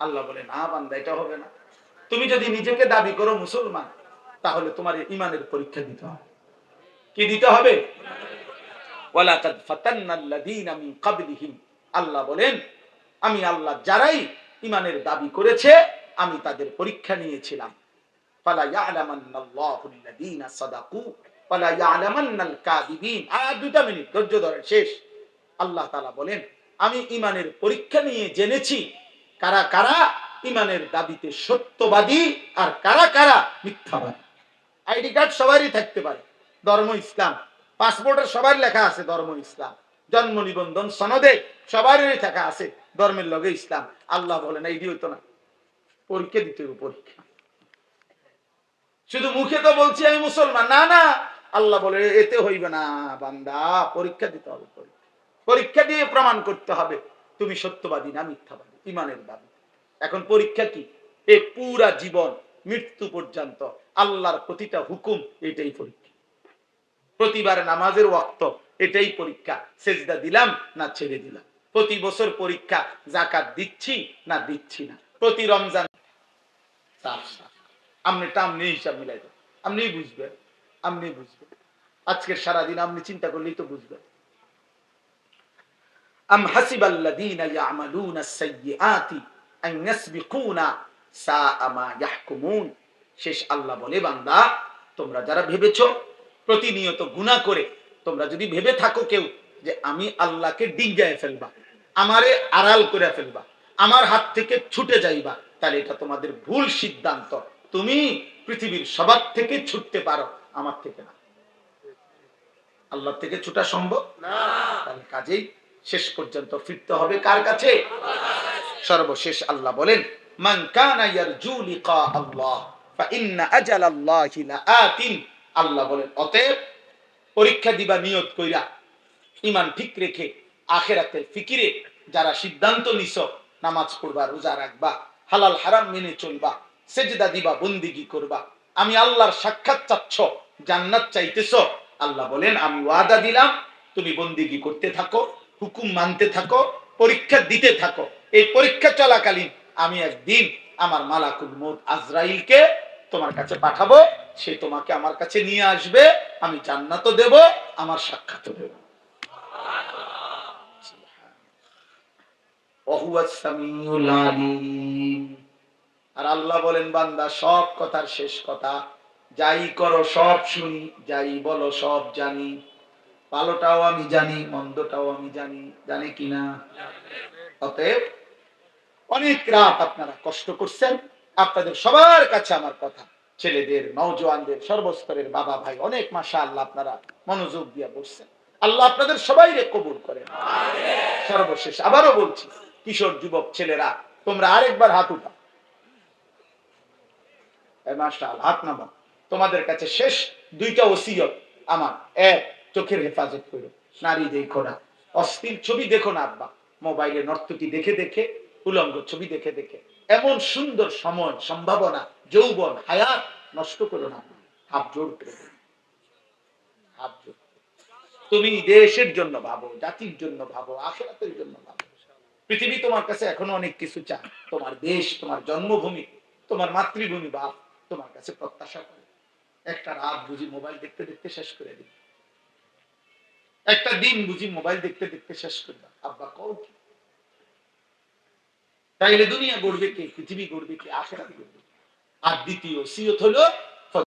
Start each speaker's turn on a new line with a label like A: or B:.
A: আল্লাহ বলে, না বান্দা, এটা হবে না। তুমি যদি নিজেকে দাবি করো মুসলমান, তাহলে তোমার ইমানের পরীক্ষা দিতে হবে। কি দিতে হবে? আল্লাহ বলেন, আমি আল্লাহ যারাই ইমানের দাবি করেছে, আমি তাদের পরীক্ষা নিয়েছিলাম। আল্লাহ বলেন, আমি ইমানের পরীক্ষা নিয়ে জেনেছি কারা কারা ইমানের দাবিতে সত্যবাদী আর কারা কারা মিথ্যাবাদী? আইডি কার্ড সবারই থাকতে পারে। ধর্ম ইসলাম। পাসপোর্টের সবার লেখা আছে ধর্ম ইসলাম। জন্ম নিবন্ধন সনদে সবারই থাকা আছে ধর্মের লগে ইসলাম। আল্লাহ বলেন এইটি হইতো না। পরীক্ষা দিতে পরীক্ষা। শুধু মুখে তো বলছি আমি মুসলমান। না না। আল্লাহ বলে, এতে হইবে না, বান্দা। পরীক্ষা দিতে হবে, পরীক্ষা। পরীক্ষা দিয়ে প্রমাণ করতে হবে, তুমি সত্যবাদী না মিথ্যাবাদী? ইমানের দাবি এখন পরীক্ষা কি? এই পুরা জীবন, মৃত্যু পর্যন্ত আল্লাহর প্রতিটা হুকুম এটাই পরীক্ষা। প্রতিবার নামাজের ওয়াক্ত, এটাই পরীক্ষা। সেজদা দিলাম না ছেড়ে দিলাম। প্রতি বছর পরীক্ষা জাকাত দিচ্ছি না দিচ্ছি না। প্রতি রমজান আপনি টামনি হিসাব মিলাই আপনি বুঝবেন আপনি বুঝবেন আজকের সারাদিন আপনি চিন্তা করলেই তো বুঝবেন আম হাসিবাল্লাযীনা ইয়ামালুনা আস-সাইয়্যাতি আন ইয়াসবিকুনা সাআ মা ইয়াহকুমুন। শেষ আল্লাহ বলে বান্দা তোমরা যারা ভেবেছো প্রতিনিয়ত গুনাহ করে তোমরা যদি ভেবে থাকো কেউ যে আমি আল্লাহকে ডিঙ্গায় ফেলবা আমারে আড়াল করে ফেলবা আমার হাত থেকে ছুটে যাইবা তাহলে এটা তোমাদের ভুল সিদ্ধান্ত। তুমি পৃথিবীর সবার থেকে ছুটতে পারো আমার থেকে না। আল্লাহ থেকে ছুটা সম্ভব?
B: না।
A: কাজেই শেষ পর্যন্ত ফিরতে হবে কার কাছে? সর্বশেষ আল্লাহ বলেন, মান কানা ইয়ারজু লিকা আল্লাহ, ফা ইন্না লাআতিন। আল্লাহ বলেন, অতএব পরীক্ষা দিবা, নিয়ত কইরা ইমান ঠিক রেখে আখেরাতের ফিকিরে যারা সিদ্ধান্ত নিছ, নামাজ পড়বা, রোজা রাখবা, হালাল হারাম মেনে চলবা, সেজদা দিবা, বন্দিগি করবা, আমি আল্লাহর সাক্ষাৎ চাচ্ছ, জান্নাত চাইতেছ। আল্লাহ বলেন, আমি ওয়াদা দিলাম, তুমি বন্দিগি করতে থাকো। হুকুম মানতে থাকো, পরীক্ষা দিতে থাকো। এই পরীক্ষা চলাকালীন আমি একদিন আমার মালাকুল মৌত আজরাইলকে তোমার কাছে পাঠাবো, সে তোমাকে আমার কাছে নিয়ে আসবে, আমি জান্নাতও দেব, আমার সাক্ষাৎও দেব। আর আল্লাহ বলেন, বান্দা, সব কথার শেষ কথা, যাই করো সব শুনি, যাই বলো সব জানি। ভালোটাও আমি জানি, মন্দটাও আমি জানি জানি কিনা। অতএব অনেক রাত আপনারা কষ্ট করছেন, আপনাদের সবার কাছে আমার কথা। ছেলেদের, নওজোয়ানদের, সর্বস্তরের বাবা ভাই, অনেক মাসা আল্লাহ আপনারা মনোযোগ দিয়ে বসছেন আল্লাহ আপনাদের সবাই রে কবুল করেন। সর্বশেষ আবারও বলছি, কিশোর যুবক ছেলেরা, তোমরা আরেকবার হাত উঠা মাসাল হাত নামা তোমাদের কাছে শেষ দুইটা ওসিয়ত আমার। এক চোখের হেফাজত করো নারী দেখো না, অস্থির ছবি দেখো না আব্বা। মোবাইলে নর্তকী দেখে দেখে, উলঙ্গ ছবি দেখে দেখে। এমন সুন্দর সময়, সম্ভাবনা, যৌবন, হায়াত নষ্ট করো না হাত জোর করে দিও। জোর তুমি দেশের জন্য ভাবো, জাতির জন্য ভাবো, আখেরাতের জন্য ভাবো। পৃথিবী তোমার কাছে এখনও অনেক কিছু চায়। তোমার দেশ, তোমার জন্মভূমি, তোমার মাতৃভূমি, বাপ তোমার কাছে প্রত্যাশা করে। একটা রাত বুঝি মোবাইল দেখতে দেখতে শেষ করে দিবে। একটা দিন বুঝি মোবাইল দেখতে দেখতে শেষ করে দাও। আব্বা, কও কি? তাইলে দুনিয়া গড়বে কে? পৃথিবী গড়বে কে? আখেরাত গড়বে? আর দ্বিতীয়, সিয়ত হলো